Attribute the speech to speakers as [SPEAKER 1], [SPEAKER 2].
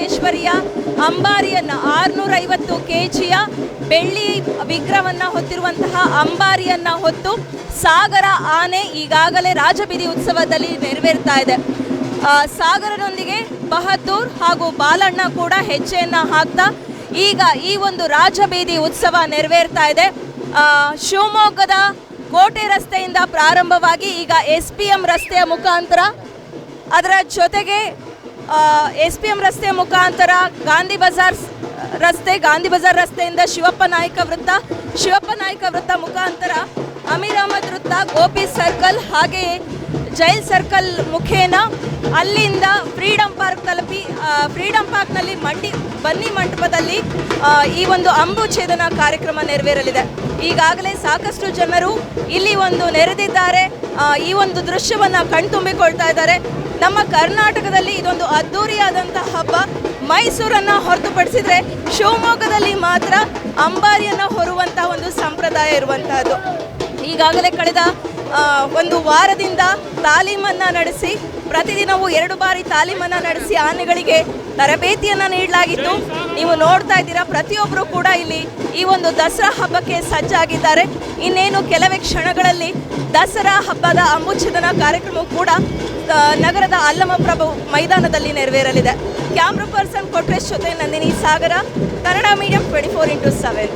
[SPEAKER 1] ಚಾಮುಂಡೇಶ್ವರಿಯ ಅಂಬಾರಿಯನ್ನ ಆರುನೂರೈವತ್ತು K ಜಿಯ ಬೆಳ್ಳಿ ವಿಗ್ರಹವನ್ನು ಹೊತ್ತಿರುವಂತಹ ಅಂಬಾರಿಯನ್ನು ಹೊತ್ತು ಸಾಗರ ಆನೆ ಈಗಾಗಲೇ ರಾಜಬೀದಿ ಉತ್ಸವದಲ್ಲಿ ನೆರವೇರ್ತಾ ಇದೆ. ಸಾಗರನೊಂದಿಗೆ ಬಹದ್ದೂರ್ ಹಾಗೂ ಬಾಲಣ್ಣ ಕೂಡ ಹೆಜ್ಜೆಯನ್ನು ಹಾಕ್ತಾ ಈಗ ಈ ಒಂದು ರಾಜಬೀದಿ ಉತ್ಸವ ನೆರವೇರ್ತಾ ಇದೆ. ಶಿವಮೊಗ್ಗದ ಕೋಟೆ ರಸ್ತೆಯಿಂದ ಪ್ರಾರಂಭವಾಗಿ ಈಗ ಎಸ್ ಪಿ ಎಂ ರಸ್ತೆಯ ಮುಖಾಂತರ ಅದರ ಜೊತೆಗೆ ಎಸ್ ಪಿ ಎಂ ರಸ್ತೆ ಮುಖಾಂತರ ಗಾಂಧಿ ಬಜಾರ್ ರಸ್ತೆ, ಗಾಂಧಿ ಬಜಾರ್ ರಸ್ತೆಯಿಂದ ಶಿವಪ್ಪ ನಾಯಕ ವೃತ್ತ, ಶಿವಪ್ಪ ನಾಯಕ ವೃತ್ತ ಮುಖಾಂತರ ಅಮೀರ್ ಅಹಮದ್ ವೃತ್ತ, ಗೋಪಿ ಸರ್ಕಲ್ ಹಾಗೆಯೇ ಜೈಲ್ ಸರ್ಕಲ್ ಮುಖೇನ ಅಲ್ಲಿಂದ ಫ್ರೀಡಂ ಪಾರ್ಕ್ ತಲುಪಿ ಫ್ರೀಡಂ ಪಾರ್ಕ್ನಲ್ಲಿ ಮಂಡಿ, ಬನ್ನಿ ಮಂಟಪದಲ್ಲಿ ಈ ಒಂದು ಅಂಬು ಛೇದನ ಕಾರ್ಯಕ್ರಮ ನೆರವೇರಲಿದೆ. ಈಗಾಗಲೇ ಸಾಕಷ್ಟು ಜನರು ಇಲ್ಲಿ ಒಂದು ನೆರೆದಿದ್ದಾರೆ. ಈ ಒಂದು ದೃಶ್ಯವನ್ನ ಕಣ್ತುಂಬಿಕೊಳ್ತಾ ಇದ್ದಾರೆ. ನಮ್ಮ ಕರ್ನಾಟಕದಲ್ಲಿ ಇದೊಂದು ಅದ್ದೂರಿಯಾದಂತಹ ಹಬ್ಬ. ಮೈಸೂರನ್ನ ಹೊರತುಪಡಿಸಿದ್ರೆ ಶಿವಮೊಗ್ಗದಲ್ಲಿ ಮಾತ್ರ ಅಂಬಾರಿಯನ್ನ ಹೊರುವಂತಹ ಒಂದು ಸಂಪ್ರದಾಯ ಇರುವಂತಹದ್ದು. ಈಗಾಗಲೇ ಕಳೆದ ಒಂದು ವಾರದಿಂದ ತಾಲೀಮನ್ನು ನಡೆಸಿ, ಪ್ರತಿದಿನವೂ ಎರಡು ಬಾರಿ ತಾಲೀಮನ್ನು ನಡೆಸಿ ಆನೆಗಳಿಗೆ ತರಬೇತಿಯನ್ನು ನೀಡಲಾಗಿತ್ತು ನೀವು ನೋಡ್ತಾ ಇದ್ದೀರಾ ಪ್ರತಿಯೊಬ್ಬರು ಕೂಡ ಇಲ್ಲಿ ಈ ಒಂದು ದಸರಾ ಹಬ್ಬಕ್ಕೆ ಸಜ್ಜಾಗಿದ್ದಾರೆ. ಇನ್ನೇನು ಕೆಲವೇ ಕ್ಷಣಗಳಲ್ಲಿ ದಸರಾ ಹಬ್ಬದ ಅಂಬುಚ್ಛೇದನ ಕಾರ್ಯಕ್ರಮ ಕೂಡ ನಗರದ ಅಲ್ಲಮ ಪ್ರಭು ಮೈದಾನದಲ್ಲಿ ನೆರವೇರಲಿದೆ. ಕ್ಯಾಮ್ರಾ ಪರ್ಸನ್ ಕೊಟ್ರೇಶ್ ಜೊತೆ Nandini Sagara, Kannada medium twenty four into seven